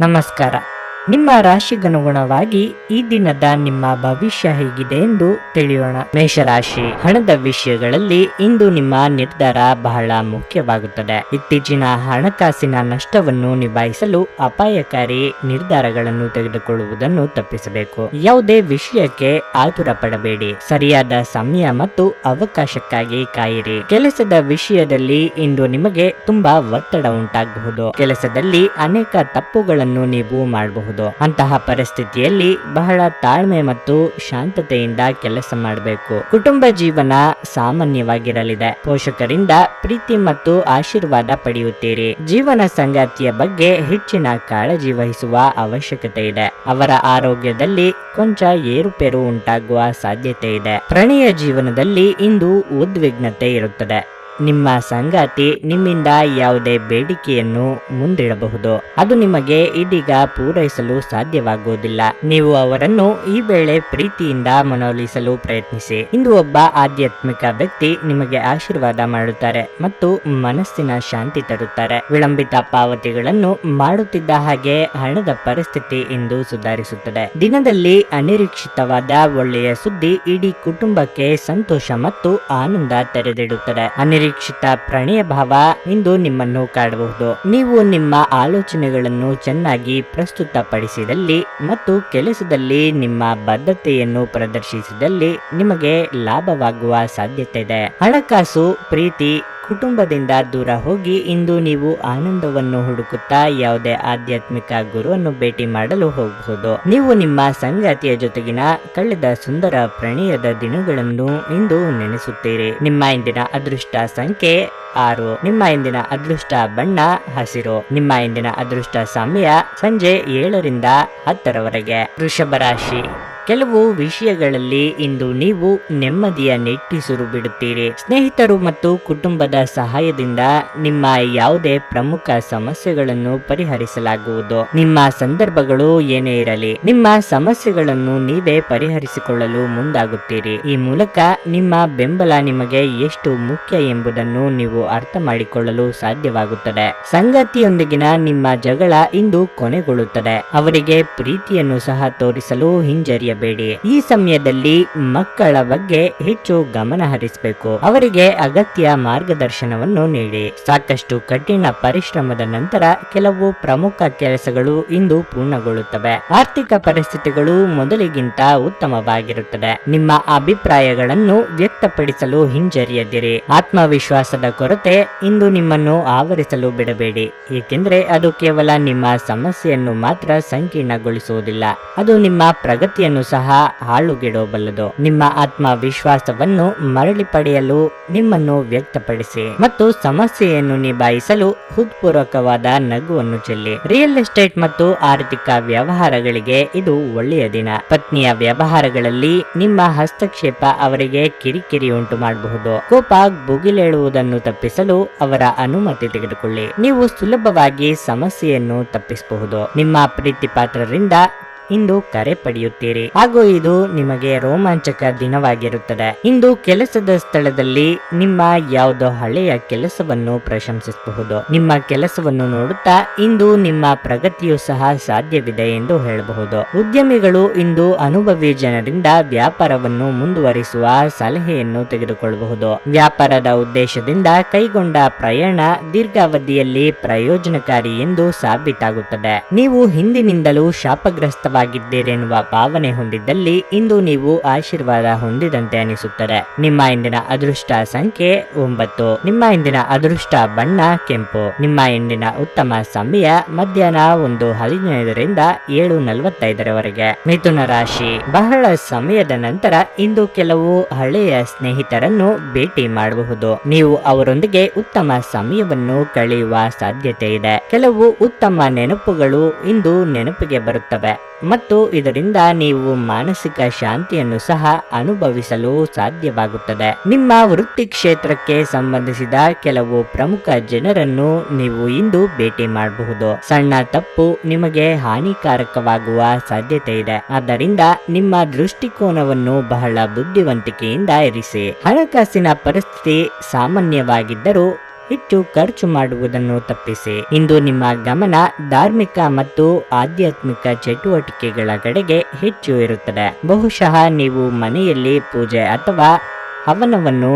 ನಮಸ್ಕಾರ. ನಿಮ್ಮ ರಾಶಿಗನುಗುಣವಾಗಿ ಈ ದಿನದ ನಿಮ್ಮ ಭವಿಷ್ಯ ಹೇಗಿದೆ ಎಂದು ತಿಳಿಯೋಣ. ಮೇಷರಾಶಿ, ಹಣದ ವಿಷಯಗಳಲ್ಲಿ ಇಂದು ನಿಮ್ಮ ನಿರ್ಧಾರ ಬಹಳ ಮುಖ್ಯವಾಗುತ್ತದೆ. ಇತ್ತೀಚಿನ ಹಣಕಾಸಿನ ನಷ್ಟವನ್ನು ನಿಭಾಯಿಸಲು ಅಪಾಯಕಾರಿ ನಿರ್ಧಾರಗಳನ್ನು ತೆಗೆದುಕೊಳ್ಳುವುದನ್ನು ತಪ್ಪಿಸಬೇಕು. ಯಾವುದೇ ವಿಷಯಕ್ಕೆ ಆತುರ ಪಡಬೇಡಿ ಸರಿಯಾದ ಸಮಯ ಮತ್ತು ಅವಕಾಶಕ್ಕಾಗಿ ಕಾಯಿರಿ. ಕೆಲಸದ ವಿಷಯದಲ್ಲಿ ಇಂದು ನಿಮಗೆ ತುಂಬಾ ಒತ್ತಡ ಉಂಟಾಗಬಹುದು. ಕೆಲಸದಲ್ಲಿ ಅನೇಕ ತಪ್ಪುಗಳನ್ನು ನೀವು ಮಾಡಬಹುದು. ಅಂತಹ ಪರಿಸ್ಥಿತಿಯಲ್ಲಿ ಬಹಳ ತಾಳ್ಮೆ ಮತ್ತು ಶಾಂತತೆಯಿಂದ ಕೆಲಸ ಮಾಡಬೇಕು. ಕುಟುಂಬ ಜೀವನ ಸಾಮಾನ್ಯವಾಗಿರಲಿದೆ. ಪೋಷಕರಿಂದ ಪ್ರೀತಿ ಮತ್ತು ಆಶೀರ್ವಾದ ಪಡೆಯುತ್ತೀರಿ. ಜೀವನ ಸಂಗಾತಿಯ ಬಗ್ಗೆ ಹೆಚ್ಚಿನ ಕಾಳಜಿ ವಹಿಸುವ ಅವಶ್ಯಕತೆ ಇದೆ. ಅವರ ಆರೋಗ್ಯದಲ್ಲಿ ಕೊಂಚ ಏರುಪೇರು ಉಂಟಾಗುವ ಸಾಧ್ಯತೆ ಇದೆ. ಪ್ರಣಯ ಜೀವನದಲ್ಲಿ ಇಂದು ಉದ್ವಿಗ್ನತೆ ಇರುತ್ತದೆ. ನಿಮ್ಮ ಸಂಗಾತಿ ನಿಮ್ಮಿಂದ ಯಾವುದೇ ಬೇಡಿಕೆಯನ್ನು ಮುಂದಿಡಬಹುದು. ಅದು ನಿಮಗೆ ಇದೀಗ ಪೂರೈಸಲು ಸಾಧ್ಯವಾಗುವುದಿಲ್ಲ. ನೀವು ಅವರನ್ನು ಈ ವೇಳೆ ಪ್ರೀತಿಯಿಂದ ಮನವೊಲಿಸಲು ಪ್ರಯತ್ನಿಸಿ. ಇಂದು ಒಬ್ಬ ಆಧ್ಯಾತ್ಮಿಕ ವ್ಯಕ್ತಿ ನಿಮಗೆ ಆಶೀರ್ವಾದ ಮಾಡುತ್ತಾರೆ ಮತ್ತು ಮನಸ್ಸಿನ ಶಾಂತಿ ತರುತ್ತಾರೆ. ವಿಳಂಬಿತ ಪಾವತಿಗಳನ್ನು ಮಾಡುತ್ತಿದ್ದ ಹಾಗೆ ಹಣದ ಪರಿಸ್ಥಿತಿ ಇಂದು ಸುಧಾರಿಸುತ್ತದೆ. ದಿನದಲ್ಲಿ ಅನಿರೀಕ್ಷಿತವಾದ ಒಳ್ಳೆಯ ಸುದ್ದಿ ಇಡೀ ಕುಟುಂಬಕ್ಕೆ ಸಂತೋಷ ಮತ್ತು ಆನಂದ ತೆರೆದಿಡುತ್ತದೆ. ಅನಿರೀಕ್ಷಿತ ಪ್ರಣಯ ಭಾವ ಇಂದು ನಿಮ್ಮನ್ನು ಕಾಡಬಹುದು. ನೀವು ನಿಮ್ಮ ಆಲೋಚನೆಗಳನ್ನು ಚೆನ್ನಾಗಿ ಪ್ರಸ್ತುತಪಡಿಸಿದಲ್ಲಿ ಮತ್ತು ಕೆಲಸದಲ್ಲಿ ನಿಮ್ಮ ಬದ್ಧತೆಯನ್ನು ಪ್ರದರ್ಶಿಸಿದಲ್ಲಿ ನಿಮಗೆ ಲಾಭವಾಗುವ ಸಾಧ್ಯತೆ ಇದೆ. ಹಣಕಾಸು, ಪ್ರೀತಿ ಕುಟುಂಬದಿಂದ ದೂರ ಹೋಗಿ ಇಂದು ನೀವು ಆನಂದವನ್ನು ಹುಡುಕುತ್ತಾ ಯಾವುದೇ ಆಧ್ಯಾತ್ಮಿಕ ಗುರುವನ್ನು ಭೇಟಿ ಮಾಡಲು ಹೋಗಬಹುದು ನೀವು ನಿಮ್ಮ ಸಂಗಾತಿಯ ಜೊತೆಗಿನ ಕಳೆದ ಸುಂದರ ಪ್ರಣಯದ ದಿನಗಳನ್ನು ಇಂದು ನೆನೆಸುತ್ತೀರಿ. ನಿಮ್ಮ ಇಂದಿನ ಅದೃಷ್ಟ ಸಂಖ್ಯೆ ಆರು. ನಿಮ್ಮ ಇಂದಿನ ಅದೃಷ್ಟ ಬಣ್ಣ ಹಸಿರು. ನಿಮ್ಮ ಇಂದಿನ ಅದೃಷ್ಟ ಸಮಯ ಸಂಜೆ ಏಳರಿಂದ ಹತ್ತರವರೆಗೆ. ವೃಷಭ ರಾಶಿ. ಕೆಲವು ವಿಷಯಗಳಲ್ಲಿ ಇಂದು ನೀವು ನೆಮ್ಮದಿಯ ನೆಟ್ಟಿಸುರು ಬಿಡುತ್ತೀರಿ ಸ್ನೇಹಿತರು ಮತ್ತು ಕುಟುಂಬದ ಸಹಾಯದಿಂದ ನಿಮ್ಮ ಯಾವುದೇ ಪ್ರಮುಖ ಸಮಸ್ಯೆಗಳನ್ನು ಪರಿಹರಿಸಲಾಗುವುದು. ನಿಮ್ಮ ಸಂದರ್ಭಗಳು ಏನೇ ಇರಲಿ, ನಿಮ್ಮ ಸಮಸ್ಯೆಗಳನ್ನು ನೀವೇ ಪರಿಹರಿಸಿಕೊಳ್ಳಲು ಮುಂದಾಗುತ್ತೀರಿ. ಈ ಮೂಲಕ ನಿಮ್ಮ ಬೆಂಬಲ ನಿಮಗೆ ಎಷ್ಟು ಮುಖ್ಯ ಎಂಬುದನ್ನು ನೀವು ಅರ್ಥ ಮಾಡಿಕೊಳ್ಳಲು ಸಾಧ್ಯವಾಗುತ್ತದೆ. ಸಂಗತಿಯೊಂದಿಗಿನ ನಿಮ್ಮ ಜಗಳ ಇಂದು ಕೊನೆಗೊಳ್ಳುತ್ತದೆ. ಅವರಿಗೆ ಪ್ರೀತಿಯನ್ನು ಸಹ ತೋರಿಸಲು ಹಿಂಜರಿಯಬೇಡಿ ಈ ಸಮಯದಲ್ಲಿ ಮಕ್ಕಳ ಬಗ್ಗೆ ಹೆಚ್ಚು ಗಮನ ಹರಿಸಬೇಕು. ಅವರಿಗೆ ಅಗತ್ಯ ಮಾರ್ಗದರ್ಶನವನ್ನು ನೀಡಿ. ಸಾಕಷ್ಟು ಕಠಿಣ ಪರಿಶ್ರಮದ ನಂತರ ಕೆಲವು ಪ್ರಮುಖ ಕೆಲಸಗಳು ಇಂದು ಪೂರ್ಣಗೊಳ್ಳುತ್ತವೆ. ಆರ್ಥಿಕ ಪರಿಸ್ಥಿತಿಗಳು ಮೊದಲಿಗಿಂತ ಉತ್ತಮವಾಗಿರುತ್ತದೆ. ನಿಮ್ಮ ಅಭಿಪ್ರಾಯಗಳನ್ನು ವ್ಯಕ್ತಪಡಿಸಲು ಹಿಂಜರಿಯದಿರಿ. ಆತ್ಮವಿಶ್ವಾಸದ ಕೊರತೆ ಇಂದು ನಿಮ್ಮನ್ನು ಆವರಿಸಲು ಬಿಡಬೇಡಿ. ಏಕೆಂದರೆ ಅದು ಕೇವಲ ನಿಮ್ಮ ಸಮಸ್ಯೆಯನ್ನು ಮಾತ್ರ ಸಂಕೀರ್ಣಗೊಳಿಸುವುದಿಲ್ಲ. ಅದು ನಿಮ್ಮ ಪ್ರಗತಿಯನ್ನು ಸಹ ಹಾಳುಗೆಡಬಲ್ಲದು ನಿಮ್ಮ ಆತ್ಮವಿಶ್ವಾಸವನ್ನು ಮರಳಿ ಪಡೆಯಲು ನಿಮ್ಮನ್ನು ವ್ಯಕ್ತಪಡಿಸಿ ಮತ್ತು ಸಮಸ್ಯೆಯನ್ನು ನಿಭಾಯಿಸಲು ಹೃತ್ಪೂರ್ವಕವಾದ ನಗುವನ್ನು ಚೆಲ್ಲಿ. ರಿಯಲ್ ಎಸ್ಟೇಟ್ ಮತ್ತು ಆರ್ಥಿಕ ವ್ಯವಹಾರಗಳಿಗೆ ಇದು ಒಳ್ಳೆಯ ದಿನ. ಪತ್ನಿಯ ವ್ಯವಹಾರಗಳಲ್ಲಿ ನಿಮ್ಮ ಹಸ್ತಕ್ಷೇಪ ಅವರಿಗೆ ಕಿರಿಕಿರಿ ಉಂಟು ಮಾಡಬಹುದು ಕೋಪ ಬುಗಿಲೇಳುವುದನ್ನು ತಪ್ಪಿಸಲು ಅವರ ಅನುಮತಿ ತೆಗೆದುಕೊಳ್ಳಿ. ನೀವು ಸುಲಭವಾಗಿ ಸಮಸ್ಯೆಯನ್ನು ತಪ್ಪಿಸಬಹುದು. ನಿಮ್ಮ ಪ್ರೀತಿ ಪಾತ್ರರಿಂದ ಇಂದು ಕರೆ ಪಡೆಯುತ್ತೀರಿ. ಹಾಗೂ ಇದು ನಿಮಗೆ ರೋಮಾಂಚಕ ದಿನವಾಗಿರುತ್ತದೆ. ಇಂದು ಕೆಲಸದ ಸ್ಥಳದಲ್ಲಿ ನಿಮ್ಮ ಯಾವುದೋ ಹಳೆಯ ಕೆಲಸವನ್ನು ಪ್ರಶಂಸಿಸಬಹುದು. ನಿಮ್ಮ ಕೆಲಸವನ್ನು ನೋಡುತ್ತಾ ಇಂದು ನಿಮ್ಮ ಪ್ರಗತಿಯು ಸಹ ಸಾಧ್ಯವಿದೆ ಎಂದು ಹೇಳಬಹುದು. ಉದ್ಯಮಿಗಳು ಇಂದು ಅನುಭವಿ ಜನರಿಂದ ವ್ಯಾಪಾರವನ್ನು ಮುಂದುವರಿಸುವ ಸಲಹೆಯನ್ನು ತೆಗೆದುಕೊಳ್ಳಬಹುದು. ವ್ಯಾಪಾರದ ಉದ್ದೇಶದಿಂದ ಕೈಗೊಂಡ ಪ್ರಯಾಣ ದೀರ್ಘಾವಧಿಯಲ್ಲಿ ಪ್ರಯೋಜನಕಾರಿ ಎಂದು ಸಾಬೀತಾಗುತ್ತದೆ. ನೀವು ಹಿಂದಿನಿಂದಲೂ ಶಾಪಗ್ರಸ್ತವಾಗಿದ್ದೀರೆನ್ನುವ ಭಾವನೆ ಹೊಂದಿದ್ದಲ್ಲಿ ಇಂದು ನೀವು ಆಶೀರ್ವಾದ ಹೊಂದಿದಂತೆ ಅನಿಸುತ್ತದೆ. ನಿಮ್ಮ ಇಂದಿನ ಅದೃಷ್ಟ ಸಂಖ್ಯೆ ಒಂಬತ್ತು. ನಿಮ್ಮ ಇಂದಿನ ಅದೃಷ್ಟ ಬಣ್ಣ ಕೆಂಪು. ನಿಮ್ಮ ಇಂದಿನ ಉತ್ತಮ ಸಮಯ ಮಧ್ಯಾಹ್ನ ಒಂದು ಹದಿನೈದರಿಂದ ಏಳು ನಲವತ್ತೈದರವರೆಗೆ. ಮಿಥುನ ರಾಶಿ. ಬಹಳ ಸಮಯದ ನಂತರ ಇಂದು ಕೆಲವು ಹಳೆಯ ಸ್ನೇಹಿತರನ್ನು ಭೇಟಿ ಮಾಡಬಹುದು. ನೀವು ಅವರೊಂದಿಗೆ ಉತ್ತಮ ಸಮಯವನ್ನು ಕಳೆಯುವ ಸಾಧ್ಯತೆ ಇದೆ. ಕೆಲವು ಉತ್ತಮ ನೆನಪುಗಳು ಇಂದು ನೆನಪಿಗೆ ಬರುತ್ತವೆ. ಮತ್ತು ಇದರಿಂದ ನೀವು ಮಾನಸಿಕ ಶಾಂತಿಯನ್ನು ಸಹ ಅನುಭವಿಸಲು ಸಾಧ್ಯವಾಗುತ್ತದೆ. ನಿಮ್ಮ ವೃತ್ತಿ ಕ್ಷೇತ್ರಕ್ಕೆ ಸಂಬಂಧಿಸಿದ ಕೆಲವು ಪ್ರಮುಖ ಜನರನ್ನು ನೀವು ಇಂದು ಭೇಟಿ ಮಾಡಬಹುದು. ಸಣ್ಣ ತಪ್ಪು ನಿಮಗೆ ಹಾನಿಕಾರಕವಾಗುವ ಸಾಧ್ಯತೆ ಇದೆ. ಆದ್ದರಿಂದ ನಿಮ್ಮ ದೃಷ್ಟಿಕೋನವನ್ನು ಬಹಳ ಬುದ್ಧಿವಂತಿಕೆಯಿಂದ ಇರಿಸಿ. ಹಣಕಾಸಿನ ಪರಿಸ್ಥಿತಿ ಸಾಮಾನ್ಯವಾಗಿದ್ದರೂ ಹೆಚ್ಚು ಖರ್ಚು ಮಾಡುವುದನ್ನು ತಪ್ಪಿಸಿ. ಇಂದು ನಿಮ್ಮ ಗಮನ ಧಾರ್ಮಿಕ ಮತ್ತು ಆಧ್ಯಾತ್ಮಿಕ ಚಟುವಟಿಕೆಗಳ ಕಡೆಗೆ ಹೆಚ್ಚು ಇರುತ್ತದೆ. ಬಹುಶಃ ನೀವು ಮನೆಯಲ್ಲಿ ಪೂಜೆ ಅಥವಾ ಹವನವನ್ನು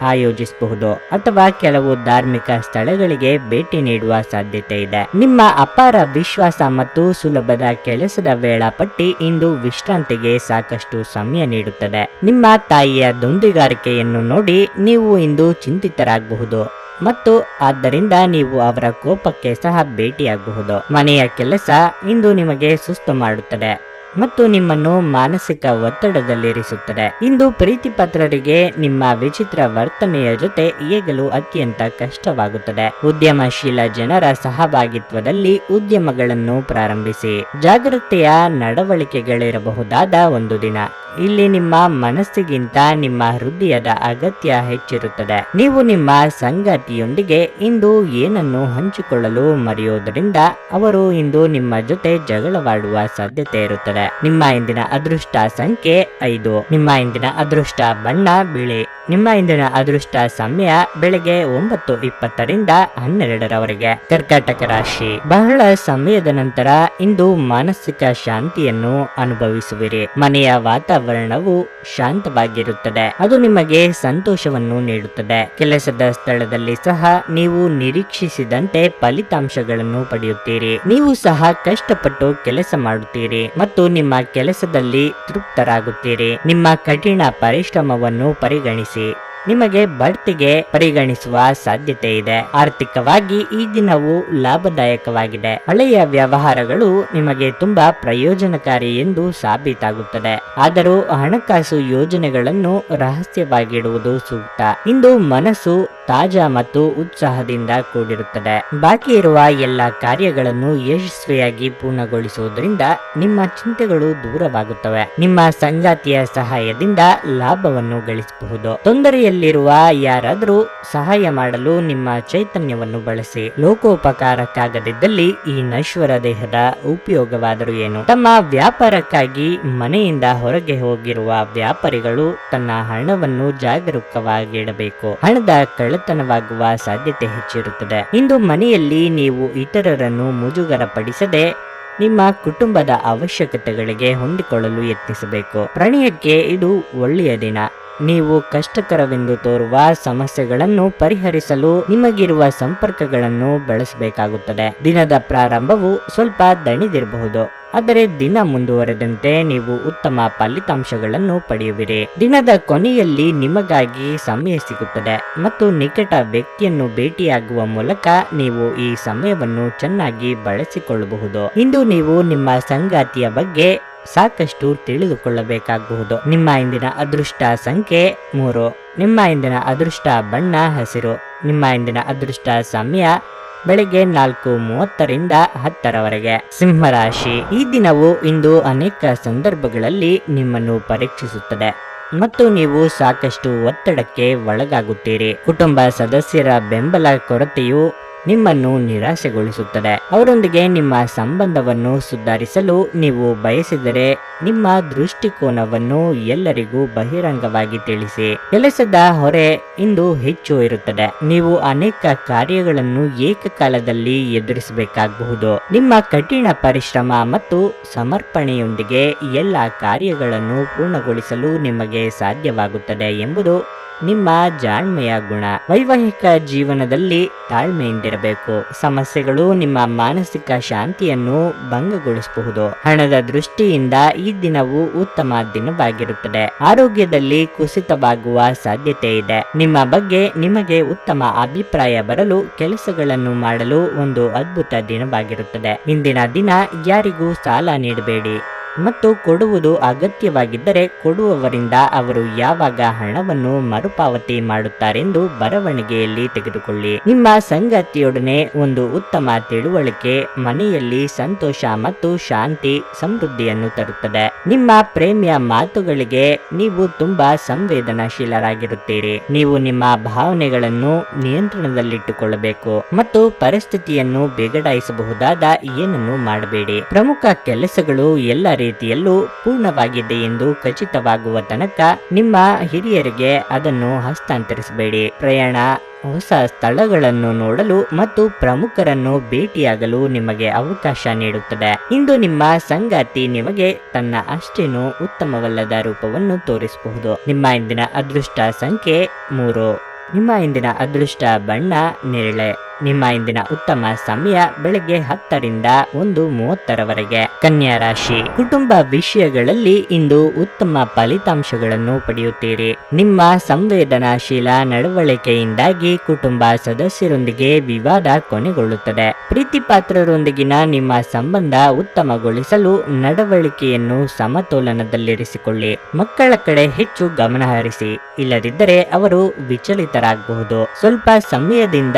ಆಯೋಜಿಸಬಹುದು ಅಥವಾ ಕೆಲವು ಧಾರ್ಮಿಕ ಸ್ಥಳಗಳಿಗೆ ಭೇಟಿ ನೀಡುವ ಸಾಧ್ಯತೆ ಇದೆ. ನಿಮ್ಮ ಅಪಾರ ವಿಶ್ವಾಸ ಮತ್ತು ಸುಲಭದ ಕೆಲಸದ ವೇಳಾಪಟ್ಟಿ ಇಂದು ವಿಶ್ರಾಂತಿಗೆ ಸಾಕಷ್ಟು ಸಮಯ ನೀಡುತ್ತದೆ. ನಿಮ್ಮ ತಾಯಿಯ ದೊಂದಿಗಾರಿಕೆಯನ್ನು ನೋಡಿ ನೀವು ಇಂದು ಚಿಂತಿತರಾಗಬಹುದು. ಮತ್ತು ಆದ್ದರಿಂದ ನೀವು ಅವರ ಕೋಪಕ್ಕೆ ಸಹ ಭೇಟಿಯಾಗಬಹುದು. ಮನೆಯ ಕೆಲಸ ಇಂದು ನಿಮಗೆ ಸುಸ್ತು ಮಾಡುತ್ತದೆ ಮತ್ತು ನಿಮ್ಮನ್ನು ಮಾನಸಿಕ ಒತ್ತಡದಲ್ಲಿರಿಸುತ್ತದೆ. ಇಂದು ಪ್ರೀತಿಪತ್ರರಿಗೆ ನಿಮ್ಮ ವಿಚಿತ್ರ ವರ್ತನೆಯ ಜೊತೆ ಈಗಲು ಅತ್ಯಂತ ಕಷ್ಟವಾಗುತ್ತದೆ. ಉದ್ಯಮಶೀಲ ಜನರ ಸಹಭಾಗಿತ್ವದಲ್ಲಿ ಉದ್ಯಮಗಳನ್ನು ಪ್ರಾರಂಭಿಸಿ. ಜಾಗೃತೆಯ ನಡವಳಿಕೆಗಳಿರಬಹುದಾದ ಒಂದು ದಿನ. ಇಲ್ಲಿ ನಿಮ್ಮ ಮನಸ್ಸಿಗಿಂತ ನಿಮ್ಮ ಹೃದಯದ ಅಗತ್ಯ ಹೆಚ್ಚಿರುತ್ತದೆ. ನೀವು ನಿಮ್ಮ ಸಂಗಾತಿಯೊಂದಿಗೆ ಇಂದು ಏನನ್ನು ಹಂಚಿಕೊಳ್ಳಲು ಮರೆಯುವುದರಿಂದ ಅವರು ಇಂದು ನಿಮ್ಮ ಜೊತೆ ಜಗಳವಾಡುವ ಸಾಧ್ಯತೆ ಇರುತ್ತದೆ. ನಿಮ್ಮ ಇಂದಿನ ಅದೃಷ್ಟ ಸಂಖ್ಯೆ ಐದು. ನಿಮ್ಮ ಇಂದಿನ ಅದೃಷ್ಟ ಬಣ್ಣ, ಬಿಳಿ. ನಿಮ್ಮ ಇಂದಿನ ಅದೃಷ್ಟ ಸಮಯ ಬೆಳಗ್ಗೆ ಒಂಬತ್ತು ಇಪ್ಪತ್ತರಿಂದ ಹನ್ನೆರಡರವರೆಗೆ. ಕರ್ಕಾಟಕ ರಾಶಿ. ಬಹಳ ಸಮಯದ ನಂತರ ಇಂದು ಮಾನಸಿಕ ಶಾಂತಿಯನ್ನು ಅನುಭವಿಸುವಿರಿ. ಮನೆಯ ವಾತಾವರಣವು ಶಾಂತವಾಗಿರುತ್ತದೆ. ಅದು ನಿಮಗೆ ಸಂತೋಷವನ್ನು ನೀಡುತ್ತದೆ. ಕೆಲಸದ ಸ್ಥಳದಲ್ಲಿ ಸಹ ನೀವು ನಿರೀಕ್ಷಿಸಿದಂತೆ ಫಲಿತಾಂಶಗಳನ್ನು ಪಡೆಯುತ್ತೀರಿ. ನೀವು ಸಹ ಕಷ್ಟಪಟ್ಟು ಕೆಲಸ ಮಾಡುತ್ತೀರಿ ಮತ್ತು ನಿಮ್ಮ ಕೆಲಸದಲ್ಲಿ ತೃಪ್ತರಾಗುತ್ತೀರಿ. ನಿಮ್ಮ ಕಠಿಣ ಪರಿಶ್ರಮವನ್ನು ಪರಿಗಣಿಸಿ. it. ನಿಮಗೆ ಬಡ್ತಿಗೆ ಪರಿಗಣಿಸುವ ಸಾಧ್ಯತೆ ಇದೆ. ಆರ್ಥಿಕವಾಗಿ ಈ ದಿನವು ಲಾಭದಾಯಕವಾಗಿದೆ. ಹಳೆಯ ವ್ಯವಹಾರಗಳು ನಿಮಗೆ ತುಂಬಾ ಪ್ರಯೋಜನಕಾರಿ ಎಂದು ಸಾಬೀತಾಗುತ್ತದೆ. ಆದರೂ ಹಣಕಾಸು ಯೋಜನೆಗಳನ್ನು ರಹಸ್ಯವಾಗಿಡುವುದು ಸೂಕ್ತ. ಇಂದು ಮನಸ್ಸು ತಾಜಾ ಮತ್ತು ಉತ್ಸಾಹದಿಂದ ಕೂಡಿರುತ್ತದೆ. ಬಾಕಿ ಇರುವ ಎಲ್ಲ ಕಾರ್ಯಗಳನ್ನು ಯಶಸ್ವಿಯಾಗಿ ಪೂರ್ಣಗೊಳಿಸುವುದರಿಂದ ನಿಮ್ಮ ಚಿಂತೆಗಳು ದೂರವಾಗುತ್ತವೆ. ನಿಮ್ಮ ಸಂಗಾತಿಯ ಸಹಾಯದಿಂದ ಲಾಭವನ್ನು ಗಳಿಸಬಹುದು. ತೊಂದರೆಯಲ್ಲಿರುವ ಯಾರಾದರೂ ಸಹಾಯ ಮಾಡಲು ನಿಮ್ಮ ಚೈತನ್ಯವನ್ನು ಬಳಸಿ ಲೋಕೋಪಕಾರಕ್ಕಾಗದಿದ್ದಲ್ಲಿ ಈ ನಶ್ವರ ದೇಹದ ಉಪಯೋಗವಾದರೂ ಏನು? ತಮ್ಮ ವ್ಯಾಪಾರಕ್ಕಾಗಿ ಮನೆಯಿಂದ ಹೊರಗೆ ಹೋಗಿರುವ ವ್ಯಾಪಾರಿಗಳು ತನ್ನ ಹಣವನ್ನು ಜಾಗರೂಕವಾಗಿಡಬೇಕು. ಹಣದ ಕಳ್ಳತನವಾಗುವ ಸಾಧ್ಯತೆ ಹೆಚ್ಚಿರುತ್ತದೆ. ಇಂದು ಮನೆಯಲ್ಲಿ ನೀವು ಇತರರನ್ನು ಮುಜುಗರಪಡಿಸದೆ ನಿಮ್ಮ ಕುಟುಂಬದ ಅವಶ್ಯಕತೆಗಳಿಗೆ ಹೊಂದಿಕೊಳ್ಳಲು ಯತ್ನಿಸಬೇಕು. ಪ್ರಣಯಕ್ಕೆ ಇದು ಒಳ್ಳೆಯ ದಿನ. ನೀವು ಕಷ್ಟಕರವೆಂದು ತೋರುವ ಸಮಸ್ಯೆಗಳನ್ನು ಪರಿಹರಿಸಲು ನಿಮಗಿರುವ ಸಂಪರ್ಕಗಳನ್ನು ಬಳಸಬೇಕಾಗುತ್ತದೆ. ದಿನದ ಪ್ರಾರಂಭವು ಸ್ವಲ್ಪ ದಣಿದಿರಬಹುದು. ಆದರೆ ದಿನ ಮುಂದುವರೆದಂತೆ ನೀವು ಉತ್ತಮ ಫಲಿತಾಂಶಗಳನ್ನು ಪಡೆಯುವಿರಿ. ದಿನದ ಕೊನೆಯಲ್ಲಿ ನಿಮಗಾಗಿ ಸಮಯ ಸಿಗುತ್ತದೆ ಮತ್ತು ನಿಕಟ ವ್ಯಕ್ತಿಯನ್ನು ಭೇಟಿಯಾಗುವ ಮೂಲಕ ನೀವು ಈ ಸಮಯವನ್ನು ಚೆನ್ನಾಗಿ ಬಳಸಿಕೊಳ್ಳಬಹುದು. ಇಂದು ನೀವು ನಿಮ್ಮ ಸಂಗಾತಿಯ ಬಗ್ಗೆ ಸಾಕಷ್ಟು ತಿಳಿದುಕೊಳ್ಳಬೇಕಾಗಬಹುದು ನಿಮ್ಮ ಇಂದಿನ ಅದೃಷ್ಟ ಸಂಖ್ಯೆ ಮೂರು. ನಿಮ್ಮ ಇಂದಿನ ಅದೃಷ್ಟ ಬಣ್ಣ ಹಸಿರು. ನಿಮ್ಮ ಇಂದಿನ ಅದೃಷ್ಟ ಸಮಯ ಬೆಳಿಗ್ಗೆ ನಾಲ್ಕು ಮೂವತ್ತರಿಂದ ಹತ್ತರವರೆಗೆ. ಸಿಂಹರಾಶಿ. ಈ ದಿನವು ಇಂದು ಅನೇಕ ಸಂದರ್ಭಗಳಲ್ಲಿ ನಿಮ್ಮನ್ನು ಪರೀಕ್ಷಿಸುತ್ತದೆ. ಮತ್ತು ನೀವು ಸಾಕಷ್ಟು ಒತ್ತಡಕ್ಕೆ ಒಳಗಾಗುತ್ತೀರಿ. ಕುಟುಂಬ ಸದಸ್ಯರ ಬೆಂಬಲ ಕೊರತೆಯು ನಿಮ್ಮನ್ನು ನಿರಾಶೆಗೊಳಿಸುತ್ತದೆ. ಅವರೊಂದಿಗೆ ನಿಮ್ಮ ಸಂಬಂಧವನ್ನು ಸುಧಾರಿಸಲು ನೀವು ಬಯಸಿದರೆ ನಿಮ್ಮ ದೃಷ್ಟಿಕೋನವನ್ನು ಎಲ್ಲರಿಗೂ ಬಹಿರಂಗವಾಗಿ ತಿಳಿಸಿ. ಕೆಲಸದ ಹೊರೆ ಇಂದು ಹೆಚ್ಚು ಇರುತ್ತದೆ. ನೀವು ಅನೇಕ ಕಾರ್ಯಗಳನ್ನು ಏಕಕಾಲದಲ್ಲಿ ಎದುರಿಸಬೇಕಾಗಬಹುದು. ನಿಮ್ಮ ಕಠಿಣ ಪರಿಶ್ರಮ ಮತ್ತು ಸಮರ್ಪಣೆಯೊಂದಿಗೆ ಎಲ್ಲ ಕಾರ್ಯಗಳನ್ನು ಪೂರ್ಣಗೊಳಿಸಲು ನಿಮಗೆ ಸಾಧ್ಯವಾಗುತ್ತದೆ ಎಂಬುದು ನಿಮ್ಮ ಜಾಣ್ಮೆಯ ಗುಣ. ವೈವಾಹಿಕ ಜೀವನದಲ್ಲಿ ತಾಳ್ಮೆಯಿಂದಿರಬೇಕು. ಸಮಸ್ಯೆಗಳು ನಿಮ್ಮ ಮಾನಸಿಕ ಶಾಂತಿಯನ್ನು ಭಂಗಗೊಳಿಸಬಹುದು. ಹಣದ ದೃಷ್ಟಿಯಿಂದ ಈ ದಿನವು ಉತ್ತಮ ದಿನವಾಗಿರುತ್ತದೆ. ಆರೋಗ್ಯದಲ್ಲಿ ಕುಸಿತವಾಗುವ ಸಾಧ್ಯತೆ ಇದೆ. ನಿಮ್ಮ ಬಗ್ಗೆ ನಿಮಗೆ ಉತ್ತಮ ಅಭಿಪ್ರಾಯ ಬರಲು ಕೆಲಸಗಳನ್ನು ಮಾಡಲು ಒಂದು ಅದ್ಭುತ ದಿನವಾಗಿರುತ್ತದೆ. ಇಂದಿನ ದಿನ ಯಾರಿಗೂ ಸಾಲ ನೀಡಬೇಡಿ. ಮತ್ತು ಕೊಡುವುದು ಅಗತ್ಯವಾಗಿದ್ದರೆ ಕೊಡುವವರಿಂದ ಅವರು ಯಾವಾಗ ಹಣವನ್ನು ಮರುಪಾವತಿ ಮಾಡುತ್ತಾರೆಂದು ಬರವಣಿಗೆಯಲ್ಲಿ ತೆಗೆದುಕೊಳ್ಳಿ. ನಿಮ್ಮ ಸಂಗಾತಿಯೊಡನೆ ಒಂದು ಉತ್ತಮ ತಿಳುವಳಿಕೆ ಮನೆಯಲ್ಲಿ ಸಂತೋಷ ಮತ್ತು ಶಾಂತಿ ಸಮೃದ್ಧಿಯನ್ನು ತರುತ್ತದೆ. ನಿಮ್ಮ ಪ್ರೇಮಿಯ ಮಾತುಗಳಿಗೆ ನೀವು ತುಂಬಾ ಸಂವೇದನಾಶೀಲರಾಗಿರುತ್ತೀರಿ. ನೀವು ನಿಮ್ಮ ಭಾವನೆಗಳನ್ನು ನಿಯಂತ್ರಣದಲ್ಲಿಟ್ಟುಕೊಳ್ಳಬೇಕು ಮತ್ತು ಪರಿಸ್ಥಿತಿಯನ್ನು ಬಿಗಡಾಯಿಸಬಹುದಾದ ಏನನ್ನು ಮಾಡಬೇಡಿ. ಪ್ರಮುಖ ಕೆಲಸಗಳು ಎಲ್ಲ ರೀತಿಯಲ್ಲೂ ಪೂರ್ಣವಾಗಿದೆ ಎಂದು ಖಚಿತವಾಗುವ ತನಕ ನಿಮ್ಮ ಹಿರಿಯರಿಗೆ ಅದನ್ನು ಹಸ್ತಾಂತರಿಸಬೇಡಿ. ಪ್ರಯಾಣ, ಹೊಸ ಸ್ಥಳಗಳನ್ನು ನೋಡಲು ಮತ್ತು ಪ್ರಮುಖರನ್ನು ಭೇಟಿಯಾಗಲು ನಿಮಗೆ ಅವಕಾಶ ನೀಡುತ್ತದೆ. ಇಂದು ನಿಮ್ಮ ಸಂಗಾತಿ ನಿಮಗೆ ತನ್ನ ಅಷ್ಟೇನು ಉತ್ತಮವಲ್ಲದ ರೂಪವನ್ನು ತೋರಿಸಬಹುದು. ನಿಮ್ಮ ಇಂದಿನ ಅದೃಷ್ಟ ಸಂಖ್ಯೆ ಮೂರು. ನಿಮ್ಮ ಇಂದಿನ ಅದೃಷ್ಟ ಬಣ್ಣ, ನೇರಳೆ. ನಿಮ್ಮ ಇಂದಿನ ಉತ್ತಮ ಸಮಯ ಬೆಳಗ್ಗೆ ಹತ್ತರಿಂದ ಒಂದು ಮೂವತ್ತರವರೆಗೆ. ಕನ್ಯಾ ರಾಶಿ, ಕುಟುಂಬ ವಿಷಯಗಳಲ್ಲಿ ಇಂದು ಉತ್ತಮ ಫಲಿತಾಂಶಗಳನ್ನು ಪಡೆಯುತ್ತೀರಿ. ನಿಮ್ಮ ಸಂವೇದನಾಶೀಲ ನಡವಳಿಕೆಯಿಂದಾಗಿ ಕುಟುಂಬ ಸದಸ್ಯರೊಂದಿಗೆ ವಿವಾದ ಕೊನೆಗೊಳ್ಳುತ್ತದೆ. ಪ್ರೀತಿ ಪಾತ್ರರೊಂದಿಗಿನ ನಿಮ್ಮ ಸಂಬಂಧ ಉತ್ತಮಗೊಳಿಸಲು ನಡವಳಿಕೆಯನ್ನು ಸಮತೋಲನದಲ್ಲಿರಿಸಿಕೊಳ್ಳಿ. ಮಕ್ಕಳ ಕಡೆ ಹೆಚ್ಚು ಗಮನ ಹರಿಸಿ, ಇಲ್ಲದಿದ್ದರೆ ಅವರು ವಿಚಲಿತರಾಗಬಹುದು. ಸ್ವಲ್ಪ ಸಮಯದಿಂದ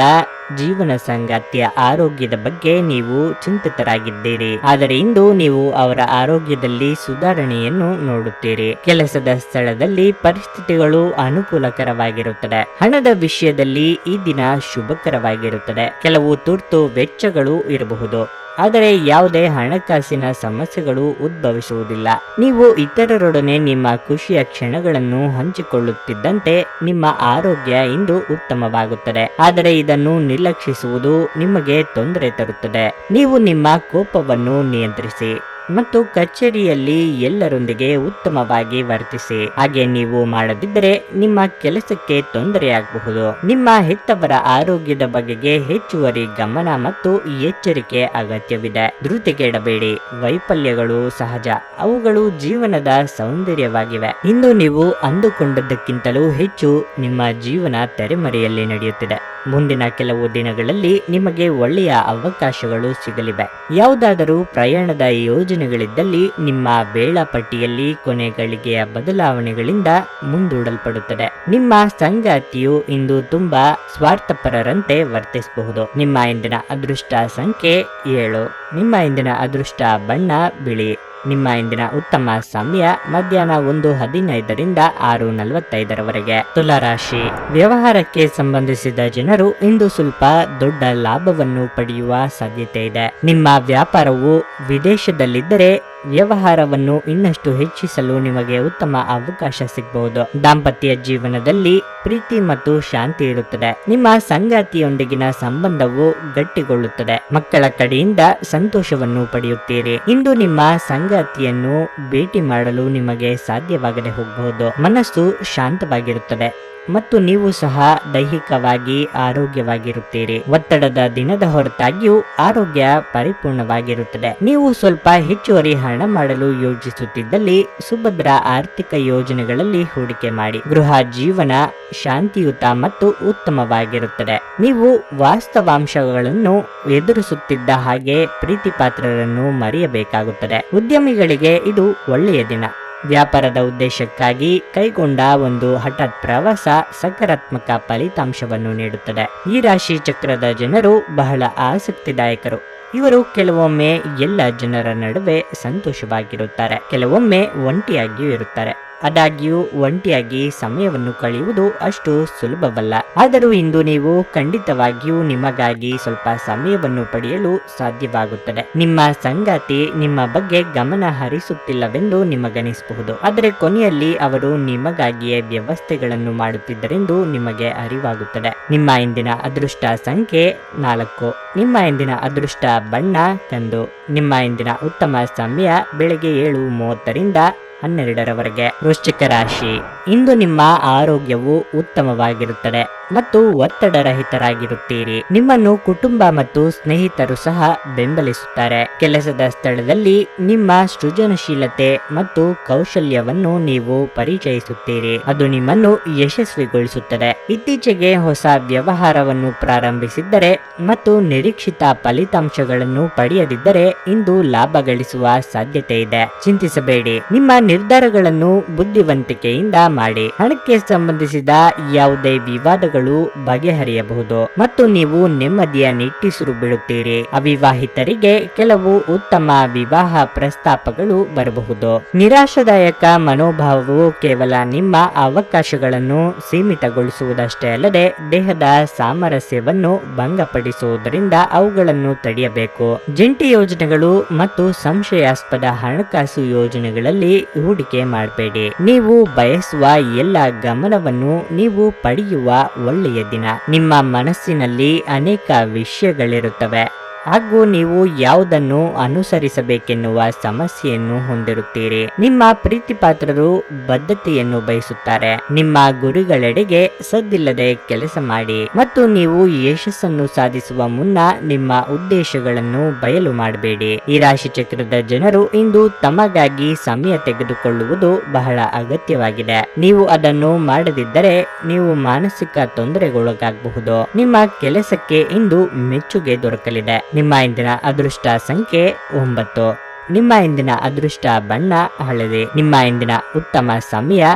ಜೀವನ ಸಂಗಾತಿಯ ಆರೋಗ್ಯದ ಬಗ್ಗೆ ನೀವು ಚಿಂತಿತರಾಗಿದ್ದೀರಿ. ಆದರೆ ಇಂದು ನೀವು ಅವರ ಆರೋಗ್ಯದಲ್ಲಿ ಸುಧಾರಣೆಯನ್ನು ನೋಡುತ್ತೀರಿ. ಕೆಲಸದ ಸ್ಥಳದಲ್ಲಿ ಪರಿಸ್ಥಿತಿಗಳು ಅನುಕೂಲಕರವಾಗಿರುತ್ತದೆ. ಹಣದ ವಿಷಯದಲ್ಲಿ ಈ ದಿನ ಶುಭಕರವಾಗಿರುತ್ತದೆ. ಕೆಲವು ತುರ್ತು ವೆಚ್ಚಗಳು ಇರಬಹುದು. ಆದರೆ ಯಾವುದೇ ಹಣಕಾಸಿನ ಸಮಸ್ಯೆಗಳು ಉದ್ಭವಿಸುವುದಿಲ್ಲ. ನೀವು ಇತರರೊಡನೆ ನಿಮ್ಮ ಖುಷಿಯ ಕ್ಷಣಗಳನ್ನು ಹಂಚಿಕೊಳ್ಳುತ್ತಿದ್ದಂತೆ ನಿಮ್ಮ ಆರೋಗ್ಯ ಇಂದು ಉತ್ತಮವಾಗುತ್ತದೆ. ಆದರೆ ಇದನ್ನು ನಿರ್ಲಕ್ಷಿಸುವುದು ನಿಮಗೆ ತೊಂದರೆ ತರುತ್ತದೆ. ನೀವು ನಿಮ್ಮ ಕೋಪವನ್ನು ನಿಯಂತ್ರಿಸಿ. ಮತ್ತು ಕಚೇರಿಯಲ್ಲಿ ಎಲ್ಲರೊಂದಿಗೆ ಉತ್ತಮವಾಗಿ ವರ್ತಿಸಿ. ಹಾಗೆ ನೀವು ಮಾಡದಿದ್ದರೆ ನಿಮ್ಮ ಕೆಲಸಕ್ಕೆ ತೊಂದರೆಯಾಗಬಹುದು. ನಿಮ್ಮ ಹೆತ್ತವರ ಆರೋಗ್ಯದ ಬಗೆಗೆ ಹೆಚ್ಚುವರಿ ಗಮನ ಮತ್ತು ಎಚ್ಚರಿಕೆ ಅಗತ್ಯವಿದೆ. ಧೃತಿಗೆಡಬೇಡಿ. ವೈಫಲ್ಯಗಳು ಸಹಜ. ಅವುಗಳು ಜೀವನದ ಸೌಂದರ್ಯವಾಗಿವೆ. ಇಂದು ನೀವು ಅಂದುಕೊಂಡದ್ದಕ್ಕಿಂತಲೂ ಹೆಚ್ಚು ನಿಮ್ಮ ಜೀವನ ತೆರೆಮರೆಯಲ್ಲಿ ನಡೆಯುತ್ತಿದೆ. ಮುಂದಿನ ಕೆಲವು ದಿನಗಳಲ್ಲಿ ನಿಮಗೆ ಒಳ್ಳೆಯ ಅವಕಾಶಗಳು ಸಿಗಲಿವೆ. ಯಾವುದಾದರೂ ಪ್ರಯಾಣದ ಯೋಜನೆಗಳಿದ್ದಲ್ಲಿ ನಿಮ್ಮ ವೇಳಾಪಟ್ಟಿಯಲ್ಲಿ ಕೊನೆ ಗಳಿಗೆಯ ಬದಲಾವಣೆಗಳಿಂದ ಮುಂದೂಡಲ್ಪಡುತ್ತದೆ. ನಿಮ್ಮ ಸಂಗಾತಿಯು ಇಂದು ತುಂಬಾ ಸ್ವಾರ್ಥಪರರಂತೆ ವರ್ತಿಸಬಹುದು. ನಿಮ್ಮ ಇಂದಿನ ಅದೃಷ್ಟ ಸಂಖ್ಯೆ ಏಳು. ನಿಮ್ಮ ಇಂದಿನ ಅದೃಷ್ಟ ಬಣ್ಣ ಬಿಳಿ. ನಿಮ್ಮ ಇಂದಿನ ಉತ್ತಮ ಸಮಯ ಮಧ್ಯಾಹ್ನ ಒಂದು ಹದಿನೈದರಿಂದ ಆರು ನಲವತ್ತೈದರವರೆಗೆ. ತುಲಾರಾಶಿ. ವ್ಯವಹಾರಕ್ಕೆ ಸಂಬಂಧಿಸಿದ ಜನರು ಇಂದು ಸ್ವಲ್ಪ ದೊಡ್ಡ ಲಾಭವನ್ನು ಪಡೆಯುವ ಸಾಧ್ಯತೆ ಇದೆ. ನಿಮ್ಮ ವ್ಯಾಪಾರವು ವಿದೇಶದಲ್ಲಿದ್ದರೆ ವ್ಯವಹಾರವನ್ನು ಇನ್ನಷ್ಟು ಹೆಚ್ಚಿಸಲು ನಿಮಗೆ ಉತ್ತಮ ಅವಕಾಶ ಸಿಗಬಹುದು ದಾಂಪತ್ಯ ಜೀವನದಲ್ಲಿ ಪ್ರೀತಿ ಮತ್ತು ಶಾಂತಿ ಇರುತ್ತದೆ. ನಿಮ್ಮ ಸಂಗಾತಿಯೊಂದಿಗಿನ ಸಂಬಂಧವು ಗಟ್ಟಿಗೊಳ್ಳುತ್ತದೆ. ಮಕ್ಕಳ ಕಡೆಯಿಂದ ಸಂತೋಷವನ್ನು ಪಡೆಯುತ್ತೀರಿ. ಇಂದು ನಿಮ್ಮ ಸಂಗಾತಿಯನ್ನು ಭೇಟಿ ಮಾಡಲು ನಿಮಗೆ ಸಾಧ್ಯವಾಗದೆ ಹೋಗಬಹುದು ಮನಸ್ಸು ಶಾಂತವಾಗಿರುತ್ತದೆ. ಮತ್ತು ನೀವು ಸಹ ದೈಹಿಕವಾಗಿ ಆರೋಗ್ಯವಾಗಿರುತ್ತೀರಿ. ಒತ್ತಡದ ದಿನದ ಹೊರತಾಗಿಯೂ ಆರೋಗ್ಯ ಪರಿಪೂರ್ಣವಾಗಿರುತ್ತದೆ. ನೀವು ಸ್ವಲ್ಪ ಹೆಚ್ಚುವರಿ ಹಣ ಮಾಡಲು ಯೋಜಿಸುತ್ತಿದ್ದಲ್ಲಿ ಸುಭದ್ರ ಆರ್ಥಿಕ ಯೋಜನೆಗಳಲ್ಲಿ ಹೂಡಿಕೆ ಮಾಡಿ. ಗೃಹ ಜೀವನ ಶಾಂತಿಯುತ ಮತ್ತು ಉತ್ತಮವಾಗಿರುತ್ತದೆ. ನೀವು ವಾಸ್ತವಾಂಶಗಳನ್ನು ಎದುರಿಸುತ್ತಿದ್ದ ಹಾಗೆ ಪ್ರೀತಿಪಾತ್ರರನ್ನು ಮರೆಯಬೇಕಾಗುತ್ತದೆ. ಉದ್ಯಮಿಗಳಿಗೆ ಇದು ಒಳ್ಳೆಯ ದಿನ. ವ್ಯಾಪಾರದ ಉದ್ದೇಶಕ್ಕಾಗಿ ಕೈಗೊಂಡ ಒಂದು ಹಠಾತ್ ಪ್ರವಾಸ ಸಕಾರಾತ್ಮಕ ಫಲಿತಾಂಶವನ್ನು ನೀಡುತ್ತದೆ. ಈ ರಾಶಿ ಚಕ್ರದ ಜನರು ಬಹಳ ಆಸಕ್ತಿದಾಯಕರು. ಇವರು ಕೆಲವೊಮ್ಮೆ ಎಲ್ಲ ಜನರ ನಡುವೆ ಸಂತೋಷವಾಗಿರುತ್ತಾರೆ. ಕೆಲವೊಮ್ಮೆ ಒಂಟಿಯಾಗಿಯೂ ಇರುತ್ತಾರೆ. ಆದಾಗ್ಯೂ ಒಂಟಿಯಾಗಿ ಸಮಯವನ್ನು ಕಳೆಯುವುದು ಅಷ್ಟು ಸುಲಭವಲ್ಲ. ಆದರೂ ಇಂದು ನೀವು ಖಂಡಿತವಾಗಿಯೂ ನಿಮಗಾಗಿ ಸ್ವಲ್ಪ ಸಮಯವನ್ನು ಪಡೆಯಲು ಸಾಧ್ಯವಾಗುತ್ತದೆ. ನಿಮ್ಮ ಸಂಗಾತಿ ನಿಮ್ಮ ಬಗ್ಗೆ ಗಮನ ಹರಿಸುತ್ತಿಲ್ಲವೆಂದು ನಿಮಗನಿಸಬಹುದು. ಆದರೆ ಕೊನೆಯಲ್ಲಿ ಅವರು ನಿಮಗಾಗಿಯೇ ವ್ಯವಸ್ಥೆಗಳನ್ನು ಮಾಡುತ್ತಿದ್ದರೆಂದು ನಿಮಗೆ ಅರಿವಾಗುತ್ತದೆ. ನಿಮ್ಮ ಇಂದಿನ ಅದೃಷ್ಟ ಸಂಖ್ಯೆ ನಾಲ್ಕು. ನಿಮ್ಮ ಇಂದಿನ ಅದೃಷ್ಟ ಬಣ್ಣ ಕಂದು. ನಿಮ್ಮ ಇಂದಿನ ಉತ್ತಮ ಸಮಯ ಬೆಳಗ್ಗೆ ಏಳು ಮೂವತ್ತರಿಂದ ಹನ್ನೆರಡರವರೆಗೆ ವೃಶ್ಚಿಕ ರಾಶಿ. ಇಂದು ನಿಮ್ಮ ಆರೋಗ್ಯವು ಉತ್ತಮವಾಗಿರುತ್ತದೆ. ಮತ್ತು ಒತ್ತಡರಹಿತರಾಗಿರುತ್ತೀರಿ ನಿಮ್ಮನ್ನು ಕುಟುಂಬ ಮತ್ತು ಸ್ನೇಹಿತರು ಸಹ ಬೆಂಬಲಿಸುತ್ತಾರೆ. ಕೆಲಸದ ಸ್ಥಳದಲ್ಲಿ ನಿಮ್ಮ ಸೃಜನಶೀಲತೆ ಮತ್ತು ಕೌಶಲ್ಯವನ್ನು ನೀವು ಪರಿಚಯಿಸುತ್ತೀರಿ. ಅದು ನಿಮ್ಮನ್ನು ಯಶಸ್ವಿಗೊಳಿಸುತ್ತದೆ. ಇತ್ತೀಚೆಗೆ ಹೊಸ ವ್ಯವಹಾರವನ್ನು ಪ್ರಾರಂಭಿಸಿದ್ದರೆ ಮತ್ತು ನಿರೀಕ್ಷಿತ ಫಲಿತಾಂಶಗಳನ್ನು ಪಡೆಯದಿದ್ದರೆ ಇಂದು ಲಾಭ ಗಳಿಸುವ ಸಾಧ್ಯತೆ ಇದೆ. ಚಿಂತಿಸಬೇಡಿ. ನಿಮ್ಮ ನಿರ್ಧಾರಗಳನ್ನು ಬುದ್ಧಿವಂತಿಕೆಯಿಂದ ಮಾಡಿ. ಹಣಕ್ಕೆ ಸಂಬಂಧಿಸಿದ ಯಾವುದೇ ವಿವಾದಗಳು ಸಮಸ್ಯೆಗಳು ಬಗೆಹರಿಯಬಹುದು ಮತ್ತು ನೀವು ನೆಮ್ಮದಿಯ ನಿಟ್ಟಿಸಿರು ಬಿಡುತ್ತೀರಿ ಅವಿವಾಹಿತರಿಗೆ ಕೆಲವು ಉತ್ತಮ ವಿವಾಹ ಪ್ರಸ್ತಾಪಗಳು ಬರಬಹುದು. ನಿರಾಶಾದಾಯಕ ಮನೋಭಾವವು ಕೇವಲ ನಿಮ್ಮ ಅವಕಾಶಗಳನ್ನು ಸೀಮಿತಗೊಳಿಸುವುದಷ್ಟೇ ಅಲ್ಲದೆ ದೇಹದ ಸಾಮರಸ್ಯವನ್ನು ಭಂಗಪಡಿಸುವುದರಿಂದ ಅವುಗಳನ್ನು ತಡೆಯಬೇಕು. ಜಂಟಿ ಯೋಜನೆಗಳು ಮತ್ತು ಸಂಶಯಾಸ್ಪದ ಹಣಕಾಸು ಯೋಜನೆಗಳಲ್ಲಿ ಹೂಡಿಕೆ ಮಾಡಬೇಡಿ. ನೀವು ಬಯಸುವ ಎಲ್ಲ ಗಮನವನ್ನು ನೀವು ಪಡೆಯುವ ಒಳ್ಳೆಯ ದಿನ. ನಿಮ್ಮ ಮನಸ್ಸಿನಲ್ಲಿ ಅನೇಕ ವಿಷಯಗಳಿರುತ್ತವೆ. ಹಾಗೂ ನೀವು ಯಾವುದನ್ನು ಅನುಸರಿಸಬೇಕೆನ್ನುವ ಸಮಸ್ಯೆಯನ್ನು ಹೊಂದಿರುತ್ತೀರಿ. ನಿಮ್ಮ ಪ್ರೀತಿಪಾತ್ರರು ಬದ್ಧತೆಯನ್ನು ಬಯಸುತ್ತಾರೆ. ನಿಮ್ಮ ಗುರಿಗಳೆಡೆಗೆ ಸದ್ದಿಲ್ಲದೆ ಕೆಲಸ ಮಾಡಿ ಮತ್ತು ನೀವು ಯಶಸ್ಸನ್ನು ಸಾಧಿಸುವ ಮುನ್ನ ನಿಮ್ಮ ಉದ್ದೇಶಗಳನ್ನು ಬಯಲು ಮಾಡಬೇಡಿ. ಈ ರಾಶಿ ಚಕ್ರದ ಜನರು ಇಂದು ತಮಗಾಗಿ ಸಮಯ ತೆಗೆದುಕೊಳ್ಳುವುದು ಬಹಳ ಅಗತ್ಯವಾಗಿದೆ. ನೀವು ಅದನ್ನು ಮಾಡದಿದ್ದರೆ ನೀವು ಮಾನಸಿಕ ತೊಂದರೆಗೊಳಗಾಗಬಹುದು. ನಿಮ್ಮ ಕೆಲಸಕ್ಕೆ ಇಂದು ಮೆಚ್ಚುಗೆ ದೊರಕಲಿದೆ. ನಿಮ್ಮ ಇಂದಿನ ಅದೃಷ್ಟ ಸಂಖ್ಯೆ ಒಂಬತ್ತು. ನಿಮ್ಮ ಇಂದಿನ ಅದೃಷ್ಟ ಬಣ್ಣ ಹಳದಿ. ನಿಮ್ಮ ಇಂದಿನ ಉತ್ತಮ ಸಮಯ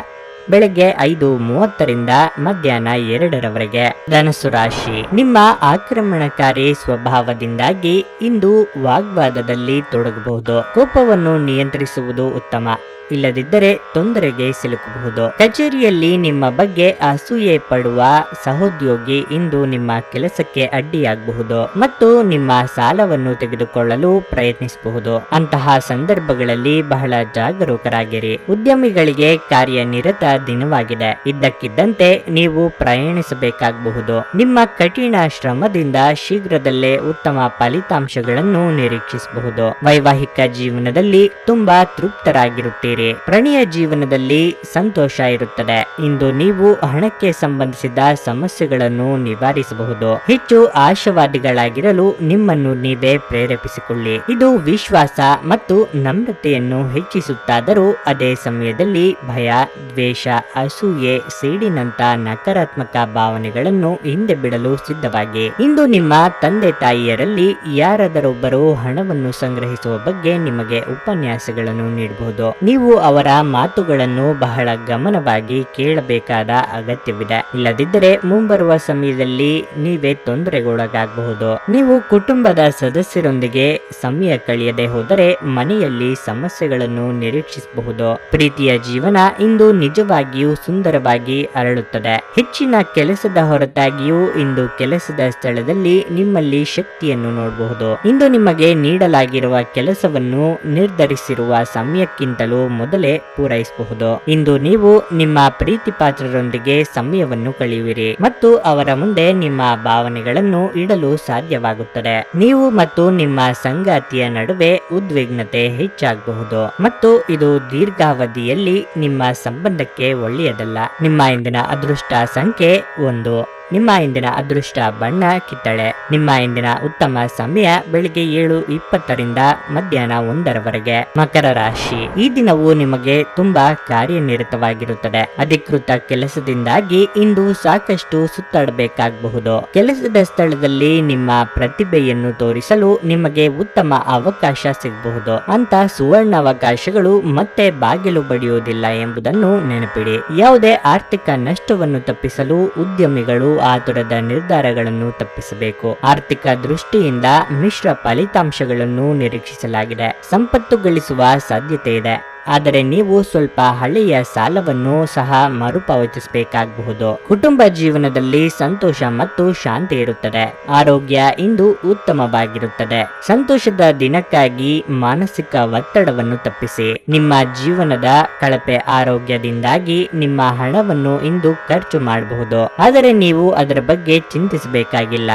ಬೆಳಗ್ಗೆ ಐದು ಮೂವತ್ತರಿಂದ ಮಧ್ಯಾಹ್ನ ಎರಡರವರೆಗೆ. ಧನಸ್ಸು ರಾಶಿ. ನಿಮ್ಮ ಆಕ್ರಮಣಕಾರಿ ಸ್ವಭಾವದಿಂದಾಗಿ ಇಂದು ವಾಗ್ವಾದದಲ್ಲಿ ತೊಡಗಬಹುದು. ಕೋಪವನ್ನು ನಿಯಂತ್ರಿಸುವುದು ಉತ್ತಮ. ಇಲ್ಲದಿದ್ದರೆ ತೊಂದರೆಗೆ ಸಿಲುಕಬಹುದು. ಕಚೇರಿಯಲ್ಲಿ ನಿಮ್ಮ ಬಗ್ಗೆ ಅಸೂಯೆ ಪಡುವ ಸಹೋದ್ಯೋಗಿ ಇಂದು ನಿಮ್ಮ ಕೆಲಸಕ್ಕೆ ಅಡ್ಡಿಯಾಗಬಹುದು ಮತ್ತು ನಿಮ್ಮ ಸಾಲವನ್ನು ತೆಗೆದುಕೊಳ್ಳಲು ಪ್ರಯತ್ನಿಸಬಹುದು. ಅಂತಹ ಸಂದರ್ಭಗಳಲ್ಲಿ ಬಹಳ ಜಾಗರೂಕರಾಗಿರಿ. ಉದ್ಯಮಿಗಳಿಗೆ ಕಾರ್ಯನಿರತ ದಿನವಾಗಿದೆ. ಇದ್ದಕ್ಕಿದ್ದಂತೆ ನೀವು ಪ್ರಯಾಣಿಸಬೇಕಾಗಬಹುದು. ನಿಮ್ಮ ಕಠಿಣ ಶ್ರಮದಿಂದ ಶೀಘ್ರದಲ್ಲೇ ಉತ್ತಮ ಫಲಿತಾಂಶಗಳನ್ನು ನಿರೀಕ್ಷಿಸಬಹುದು. ವೈವಾಹಿಕ ಜೀವನದಲ್ಲಿ ತುಂಬಾ ತೃಪ್ತರಾಗಿರುತ್ತೀರಿ. ಪ್ರಣಯ ಜೀವನದಲ್ಲಿ ಸಂತೋಷ ಇರುತ್ತದೆ. ಇಂದು ನೀವು ಹಣಕ್ಕೆ ಸಂಬಂಧಿಸಿದ ಸಮಸ್ಯೆಗಳನ್ನು ನಿವಾರಿಸಬಹುದು. ಹೆಚ್ಚು ಆಶಾವಾದಿಗಳಾಗಿರಲು ನಿಮ್ಮನ್ನು ನೀವೇ ಪ್ರೇರೇಪಿಸಿಕೊಳ್ಳಿ. ಇದು ವಿಶ್ವಾಸ ಮತ್ತು ನಮ್ರತೆಯನ್ನು ಹೆಚ್ಚಿಸುತ್ತಾದರೂ ಅದೇ ಸಮಯದಲ್ಲಿ ಭಯ, ದ್ವೇಷ, ಅಸೂಯೆ, ಸೇಡಿನಂತ ನಕಾರಾತ್ಮಕ ಭಾವನೆಗಳನ್ನು ಹಿಂದೆ ಬಿಡಲು ಸಿದ್ಧವಾಗಿ. ಇಂದು ನಿಮ್ಮ ತಂದೆ ತಾಯಿಯರಲ್ಲಿ ಯಾರಾದರೊಬ್ಬರು ಹಣವನ್ನು ಸಂಗ್ರಹಿಸುವ ಬಗ್ಗೆ ನಿಮಗೆ ಉಪನ್ಯಾಸಗಳನ್ನು ನೀಡಬಹುದು. ನೀವು ಅವರ ಮಾತುಗಳನ್ನು ಬಹಳ ಗಮನವಾಗಿ ಕೇಳಬೇಕಾದ ಅಗತ್ಯವಿದೆ. ಇಲ್ಲದಿದ್ದರೆ ಮುಂಬರುವ ಸಮಯದಲ್ಲಿ ನೀವೇ ತೊಂದರೆಗೊಳಗಾಗಬಹುದು. ನೀವು ಕುಟುಂಬದ ಸದಸ್ಯರೊಂದಿಗೆ ಸಮಯ ಕಳೆಯದೆ ಹೋದರೆ ಮನೆಯಲ್ಲಿ ಸಮಸ್ಯೆಗಳನ್ನು ನಿರೀಕ್ಷಿಸಬಹುದು. ಪ್ರೀತಿಯ ಜೀವನ ಇಂದು ನಿಜವಾಗಿಯೂ ಸುಂದರವಾಗಿ ಅರಳುತ್ತದೆ. ಹೆಚ್ಚಿನ ಕೆಲಸದ ಹೊರತಾಗಿಯೂ ಇಂದು ಕೆಲಸದ ಸ್ಥಳದಲ್ಲಿ ನಿಮ್ಮಲ್ಲಿ ಶಕ್ತಿಯನ್ನು ನೋಡಬಹುದು. ಇಂದು ನಿಮಗೆ ನೀಡಲಾಗಿರುವ ಕೆಲಸವನ್ನು ನಿರ್ಧರಿಸಿರುವ ಸಮಯಕ್ಕಿಂತಲೂ ಮೊದಲೇ ಪೂರೈಸಬಹುದು. ಇಂದು ನೀವು ನಿಮ್ಮ ಪ್ರೀತಿ ಪಾತ್ರರೊಂದಿಗೆ ಸಮಯವನ್ನು ಕಳೆಯುವಿರಿ ಮತ್ತು ಅವರ ಮುಂದೆ ನಿಮ್ಮ ಭಾವನೆಗಳನ್ನು ಇಡಲು ಸಾಧ್ಯವಾಗುತ್ತದೆ. ನೀವು ಮತ್ತು ನಿಮ್ಮ ಸಂಗಾತಿಯ ನಡುವೆ ಉದ್ವಿಗ್ನತೆ ಹೆಚ್ಚಾಗಬಹುದು ಮತ್ತು ಇದು ದೀರ್ಘಾವಧಿಯಲ್ಲಿ ನಿಮ್ಮ ಸಂಬಂಧಕ್ಕೆ ಒಳ್ಳೆಯದಲ್ಲ. ನಿಮ್ಮ ಇಂದಿನ ಅದೃಷ್ಟ ಸಂಖ್ಯೆ ಒಂದು. ನಿಮ್ಮ ಇಂದಿನ ಅದೃಷ್ಟ ಬಣ್ಣ ಕಿತ್ತಳೆ. ನಿಮ್ಮ ಇಂದಿನ ಉತ್ತಮ ಸಮಯ ಬೆಳಿಗ್ಗೆ ಏಳು ಇಪ್ಪತ್ತರಿಂದ ಮಧ್ಯಾಹ್ನ ಒಂದರವರೆಗೆ. ಮಕರ ರಾಶಿ. ಈ ದಿನವು ನಿಮಗೆ ತುಂಬಾ ಕಾರ್ಯನಿರತವಾಗಿರುತ್ತದೆ. ಅಧಿಕೃತ ಕೆಲಸದಿಂದಾಗಿ ಇಂದು ಸಾಕಷ್ಟು ಸುತ್ತಾಡಬೇಕಾಗಬಹುದು. ಕೆಲಸದ ಸ್ಥಳದಲ್ಲಿ ನಿಮ್ಮ ಪ್ರತಿಭೆಯನ್ನು ತೋರಿಸಲು ನಿಮಗೆ ಉತ್ತಮ ಅವಕಾಶ ಸಿಗಬಹುದು. ಅಂತ ಸುವರ್ಣಾವಕಾಶಗಳು ಮತ್ತೆ ಬಾಗಿಲು ಬಡಿಯುವುದಿಲ್ಲ ಎಂಬುದನ್ನು ನೆನಪಿಡಿ. ಯಾವುದೇ ಆರ್ಥಿಕ ನಷ್ಟವನ್ನು ತಪ್ಪಿಸಲು ಉದ್ಯಮಿಗಳು ಆತುರದ ನಿರ್ಧಾರಗಳನ್ನು ತಪ್ಪಿಸಬೇಕು. ಆರ್ಥಿಕ ದೃಷ್ಟಿಯಿಂದ ಮಿಶ್ರ ಫಲಿತಾಂಶಗಳನ್ನು ನಿರೀಕ್ಷಿಸಲಾಗಿದೆ. ಸಂಪತ್ತು ಗಳಿಸುವ ಸಾಧ್ಯತೆ ಇದೆ. ಆದರೆ ನೀವು ಸ್ವಲ್ಪ ಹಳೆಯ ಸಾಲವನ್ನು ಸಹ ಮರುಪಾವತಿಸಬೇಕಾಗಬಹುದು. ಕುಟುಂಬ ಜೀವನದಲ್ಲಿ ಸಂತೋಷ ಮತ್ತು ಶಾಂತಿ ಇರುತ್ತದೆ. ಆರೋಗ್ಯ ಇಂದು ಉತ್ತಮವಾಗಿರುತ್ತದೆ. ಸಂತೋಷದ ದಿನಕ್ಕಾಗಿ ಮಾನಸಿಕ ಒತ್ತಡವನ್ನು ತಪ್ಪಿಸಿ. ನಿಮ್ಮ ಜೀವನದ ಕಳಪೆ ಆರೋಗ್ಯದಿಂದಾಗಿ ನಿಮ್ಮ ಹಣವನ್ನು ಇಂದು ಖರ್ಚು ಮಾಡಬಹುದು. ಆದರೆ ನೀವು ಅದರ ಬಗ್ಗೆ ಚಿಂತಿಸಬೇಕಾಗಿಲ್ಲ.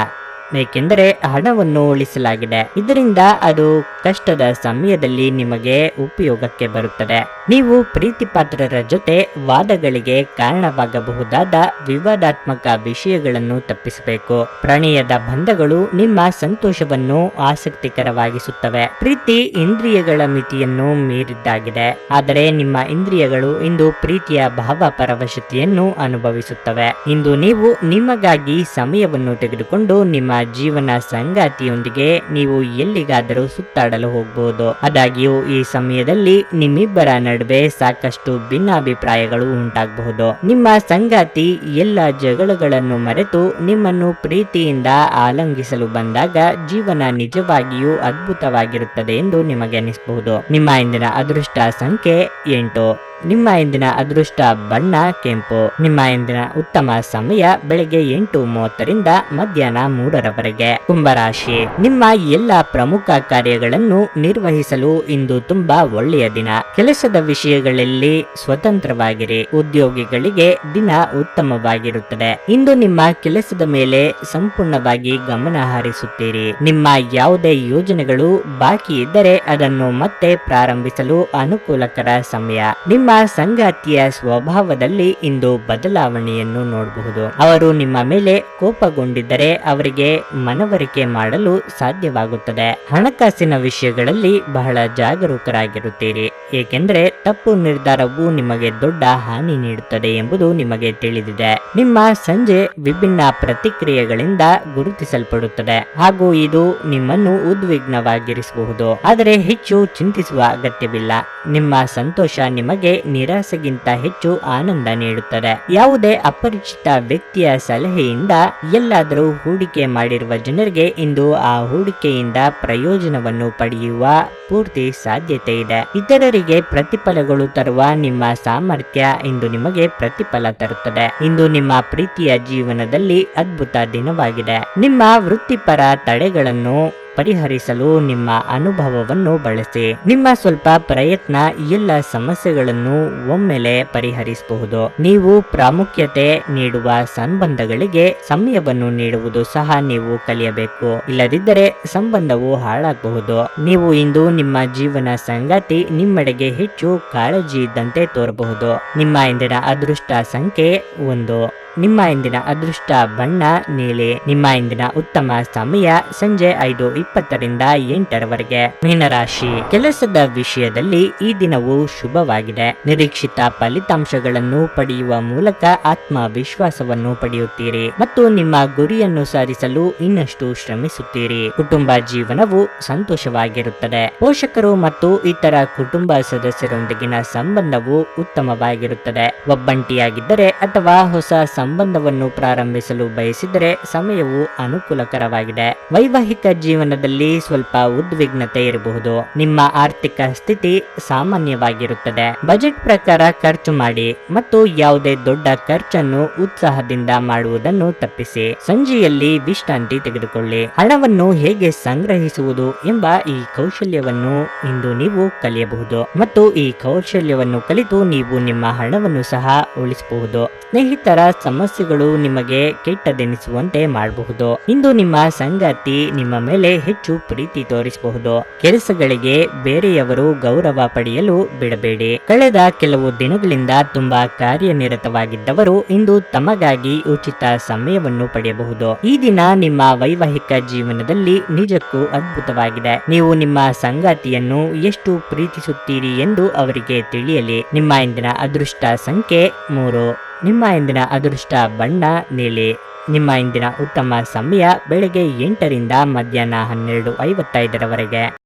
ಏಕೆಂದರೆ ಹಣವನ್ನು ಉಳಿಸಲಾಗಿದೆ. ಇದರಿಂದ ಅದು ಕಷ್ಟದ ಸಮಯದಲ್ಲಿ ನಿಮಗೆ ಉಪಯೋಗಕ್ಕೆ ಬರುತ್ತದೆ. ನೀವು ಪ್ರೀತಿ ಪಾತ್ರರ ಜೊತೆ ವಾದಗಳಿಗೆ ಕಾರಣವಾಗಬಹುದಾದ ವಿವಾದಾತ್ಮಕ ವಿಷಯಗಳನ್ನು ತಪ್ಪಿಸಬೇಕು. ಪ್ರಣಯದ ಬಂಧಗಳು ನಿಮ್ಮ ಸಂತೋಷವನ್ನು ಆಸಕ್ತಿಕರವಾಗಿಸುತ್ತವೆ. ಪ್ರೀತಿ ಇಂದ್ರಿಯಗಳ ಮಿತಿಯನ್ನು ಮೀರಿದ್ದಾಗಿದೆ. ಆದರೆ ನಿಮ್ಮ ಇಂದ್ರಿಯಗಳು ಇಂದು ಪ್ರೀತಿಯ ಭಾವ ಪರವಶತೆಯನ್ನು ಅನುಭವಿಸುತ್ತವೆ. ಇಂದು ನೀವು ನಿಮಗಾಗಿ ಸಮಯವನ್ನು ತೆಗೆದುಕೊಂಡು ನಿಮ್ಮ ಜೀವನ ಸಂಗಾತಿಯೊಂದಿಗೆ ನೀವು ಎಲ್ಲಿಗಾದರೂ ಸುತ್ತಾಡಲು ಹೋಗಬಹುದು ಆದಾಗ್ಯೂ, ಈ ಸಮಯದಲ್ಲಿ ನಿಮ್ಮಿಬ್ಬರ ನಡುವೆ ಸಾಕಷ್ಟು ಭಿನ್ನಾಭಿಪ್ರಾಯಗಳು ಉಂಟಾಗಬಹುದು. ನಿಮ್ಮ ಸಂಗಾತಿ ಎಲ್ಲ ಜಗಳಗಳನ್ನು ಮರೆತು ನಿಮ್ಮನ್ನು ಪ್ರೀತಿಯಿಂದ ಆಲಂಗಿಸಲು ಬಂದಾಗ ಜೀವನ ನಿಜವಾಗಿಯೂ ಅದ್ಭುತವಾಗಿರುತ್ತದೆ ಎಂದು ನಿಮಗೆ ಅನಿಸಬಹುದು. ನಿಮ್ಮ ಇಂದಿನ ಅದೃಷ್ಟ ಸಂಖ್ಯೆ ಎಂಟು. ನಿಮ್ಮ ಇಂದಿನ ಅದೃಷ್ಟ ಬಣ್ಣ, ಕೆಂಪು. ನಿಮ್ಮ ಇಂದಿನ ಉತ್ತಮ ಸಮಯ ಬೆಳಿಗ್ಗೆ ಎಂಟು ಮೂವತ್ತರಿಂದ ಮಧ್ಯಾಹ್ನ ಮೂರರವರೆಗೆ. ಕುಂಭರಾಶಿ. ನಿಮ್ಮ ಎಲ್ಲ ಪ್ರಮುಖ ಕಾರ್ಯಗಳನ್ನು ನಿರ್ವಹಿಸಲು ಇಂದು ತುಂಬಾ ಒಳ್ಳೆಯ ದಿನ. ಕೆಲಸದ ವಿಷಯಗಳಲ್ಲಿ ಸ್ವತಂತ್ರವಾಗಿರಿ. ಉದ್ಯೋಗಿಗಳಿಗೆ ದಿನ ಉತ್ತಮವಾಗಿರುತ್ತದೆ. ಇಂದು ನಿಮ್ಮ ಕೆಲಸದ ಮೇಲೆ ಸಂಪೂರ್ಣವಾಗಿ ಗಮನ ಹರಿಸುತ್ತೀರಿ. ನಿಮ್ಮ ಯಾವುದೇ ಯೋಜನೆಗಳು ಬಾಕಿ ಇದ್ದರೆ ಅದನ್ನು ಮತ್ತೆ ಪ್ರಾರಂಭಿಸಲು ಅನುಕೂಲಕರ ಸಮಯ. ನಿಮ್ಮ ಸಂಗಾತಿಯ ಸ್ವಭಾವದಲ್ಲಿ ಇಂದು ಬದಲಾವಣೆಯನ್ನು ನೋಡಬಹುದು. ಅವರು ನಿಮ್ಮ ಮೇಲೆ ಕೋಪಗೊಂಡಿದ್ದರೆ ಅವರಿಗೆ ಮನವರಿಕೆ ಮಾಡಲು ಸಾಧ್ಯವಾಗುತ್ತದೆ. ಹಣಕಾಸಿನ ವಿಷಯಗಳಲ್ಲಿ ಬಹಳ ಜಾಗರೂಕರಾಗಿರುತ್ತೀರಿ. ಏಕೆಂದರೆ ತಪ್ಪು ನಿರ್ಧಾರವು ನಿಮಗೆ ದೊಡ್ಡ ಹಾನಿ ನೀಡುತ್ತದೆ ಎಂಬುದು ನಿಮಗೆ ತಿಳಿದಿದೆ. ನಿಮ್ಮ ಸಂಜೆ ವಿಭಿನ್ನ ಪ್ರತಿಕ್ರಿಯೆಗಳಿಂದ ಗುರುತಿಸಲ್ಪಡುತ್ತದೆ. ಹಾಗೂ ಇದು ನಿಮ್ಮನ್ನು ಉದ್ವಿಗ್ನವಾಗಿರಿಸಬಹುದು. ಆದರೆ ಹೆಚ್ಚು ಚಿಂತಿಸುವ ಅಗತ್ಯವಿಲ್ಲ. ನಿಮ್ಮ ಸಂತೋಷ ನಿಮಗೆ ನಿರಾಸೆಗಿಂತ ಹೆಚ್ಚು ಆನಂದ ನೀಡುತ್ತದೆ. ಯಾವುದೇ ಅಪರಿಚಿತ ವ್ಯಕ್ತಿಯ ಸಲಹೆಯಿಂದ ಎಲ್ಲಾದರೂ ಹೂಡಿಕೆ ಮಾಡಿರುವ ಜನರಿಗೆ ಇಂದು ಆ ಹೂಡಿಕೆಯಿಂದ ಪ್ರಯೋಜನವನ್ನು ಪಡೆಯುವ ಪೂರ್ತಿ ಸಾಧ್ಯತೆ ಇದೆ. ಇತರರಿಗೆ ಪ್ರತಿಫಲಗಳು ತರುವ ನಿಮ್ಮ ಸಾಮರ್ಥ್ಯ ಇಂದು ನಿಮಗೆ ಪ್ರತಿಫಲ ತರುತ್ತದೆ. ಇಂದು ನಿಮ್ಮ ಪ್ರೀತಿಯ ಜೀವನದಲ್ಲಿ ಅದ್ಭುತ ದಿನವಾಗಿದೆ. ನಿಮ್ಮ ವೃತ್ತಿಪರ ತಡೆಗಳನ್ನು ಪರಿಹರಿಸಲು ನಿಮ್ಮ ಅನುಭವವನ್ನು ಬಳಸಿ. ನಿಮ್ಮ ಸ್ವಲ್ಪ ಪ್ರಯತ್ನ ಎಲ್ಲ ಸಮಸ್ಯೆಗಳನ್ನು ಒಮ್ಮೆಲೆ ಪರಿಹರಿಸಬಹುದು. ನೀವು ಪ್ರಾಮುಖ್ಯತೆ ನೀಡುವ ಸಂಬಂಧಗಳಿಗೆ ಸಮಯವನ್ನು ನೀಡುವುದು ಸಹ ನೀವು ಕಲಿಯಬೇಕು. ಇಲ್ಲದಿದ್ದರೆ ಸಂಬಂಧವು ಹಾಳಾಗಬಹುದು. ನೀವು ಇಂದು ನಿಮ್ಮ ಜೀವನ ಸಂಗಾತಿ ನಿಮ್ಮೆಡೆಗೆ ಹೆಚ್ಚು ಕಾಳಜಿ ಇದ್ದಂತೆ ತೋರಬಹುದು. ನಿಮ್ಮ ಇಂದಿನ ಅದೃಷ್ಟ ಸಂಖ್ಯೆ ಒಂದು. ನಿಮ್ಮ ಇಂದಿನ ಅದೃಷ್ಟ ಬಣ್ಣ, ನೀಲಿ. ನಿಮ್ಮ ಇಂದಿನ ಉತ್ತಮ ಸಮಯ ಸಂಜೆ ಐದು ಇಪ್ಪತ್ತರಿಂದ ಎಂಟರವರೆಗೆ. ಮೀನರಾಶಿ ಕೆಲಸದ ವಿಷಯದಲ್ಲಿ ಈ ದಿನವು ಶುಭವಾಗಿದೆ. ನಿರೀಕ್ಷಿತ ಫಲಿತಾಂಶಗಳನ್ನು ಪಡೆಯುವ ಮೂಲಕ ಆತ್ಮವಿಶ್ವಾಸವನ್ನು ಪಡೆಯುತ್ತೀರಿ ಮತ್ತು ನಿಮ್ಮ ಗುರಿಯನ್ನು ಸಾಧಿಸಲು ಇನ್ನಷ್ಟು ಶ್ರಮಿಸುತ್ತೀರಿ. ಕುಟುಂಬ ಜೀವನವು ಸಂತೋಷವಾಗಿರುತ್ತದೆ. ಪೋಷಕರು ಮತ್ತು ಇತರ ಕುಟುಂಬ ಸದಸ್ಯರೊಂದಿಗಿನ ಸಂಬಂಧವು ಉತ್ತಮವಾಗಿರುತ್ತದೆ. ಒಬ್ಬಂಟಿಯಾಗಿದ್ದರೆ ಅಥವಾ ಹೊಸ ಸಂಬಂಧವನ್ನು ಪ್ರಾರಂಭಿಸಲು ಬಯಸಿದರೆ ಸಮಯವು ಅನುಕೂಲಕರವಾಗಿದೆ. ವೈವಾಹಿಕ ಜೀವನದಲ್ಲಿ ಸ್ವಲ್ಪ ಉದ್ವಿಗ್ನತೆ ಇರಬಹುದು. ನಿಮ್ಮ ಆರ್ಥಿಕ ಸ್ಥಿತಿ ಸಾಮಾನ್ಯವಾಗಿರುತ್ತದೆ. ಬಜೆಟ್ ಪ್ರಕಾರ ಖರ್ಚು ಮಾಡಿ ಮತ್ತು ಯಾವುದೇ ದೊಡ್ಡ ಖರ್ಚನ್ನು ಉತ್ಸಾಹದಿಂದ ಮಾಡುವುದನ್ನು ತಪ್ಪಿಸಿ. ಸಂಜೆಯಲ್ಲಿ ವಿಶ್ರಾಂತಿ ತೆಗೆದುಕೊಳ್ಳಿ. ಹಣವನ್ನು ಹೇಗೆ ಸಂಗ್ರಹಿಸುವುದು ಎಂಬ ಈ ಕೌಶಲ್ಯವನ್ನು ಇಂದು ನೀವು ಕಲಿಯಬಹುದು. ಮತ್ತು ಈ ಕೌಶಲ್ಯವನ್ನು ಕಲಿತು ನೀವು ನಿಮ್ಮ ಹಣವನ್ನು ಸಹ ಉಳಿಸಬಹುದು. ಸ್ನೇಹಿತರ ಸಮಸ್ಯೆಗಳು ನಿಮಗೆ ಕೆಟ್ಟದೆನಿಸುವಂತೆ ಮಾಡಬಹುದು. ಇಂದು ನಿಮ್ಮ ಸಂಗಾತಿ ನಿಮ್ಮ ಮೇಲೆ ಹೆಚ್ಚು ಪ್ರೀತಿ ತೋರಿಸಬಹುದು. ಕೆಲಸಗಳಿಗೆ ಬೇರೆಯವರು ಗೌರವ ಪಡೆಯಲು ಬಿಡಬೇಡಿ. ಕಳೆದ ಕೆಲವು ದಿನಗಳಿಂದ ತುಂಬಾ ಕಾರ್ಯನಿರತವಾಗಿದ್ದವರು ಇಂದು ತಮಗಾಗಿ ಉಚಿತ ಸಮಯವನ್ನು ಪಡೆಯಬಹುದು. ಈ ದಿನ ನಿಮ್ಮ ವೈವಾಹಿಕ ಜೀವನದಲ್ಲಿ ನಿಜಕ್ಕೂ ಅದ್ಭುತವಾಗಿದೆ. ನೀವು ನಿಮ್ಮ ಸಂಗಾತಿಯನ್ನು ಎಷ್ಟು ಪ್ರೀತಿಸುತ್ತೀರಿ ಎಂದು ಅವರಿಗೆ ತಿಳಿಯಲಿ. ನಿಮ್ಮ ಇಂದಿನ ಅದೃಷ್ಟ ಸಂಖ್ಯೆ ಮೂರು. ನಿಮ್ಮ ಇಂದಿನ ಅದೃಷ್ಟ ಬಣ್ಣ ನೀಲಿ. ನಿಮ್ಮ ಇಂದಿನ ಉತ್ತಮ ಸಮಯ ಬೆಳಗ್ಗೆ ಎಂಟರಿಂದ ಮಧ್ಯಾಹ್ನ ಹನ್ನೆರಡು ಐವತ್ತೈದರವರೆಗೆ.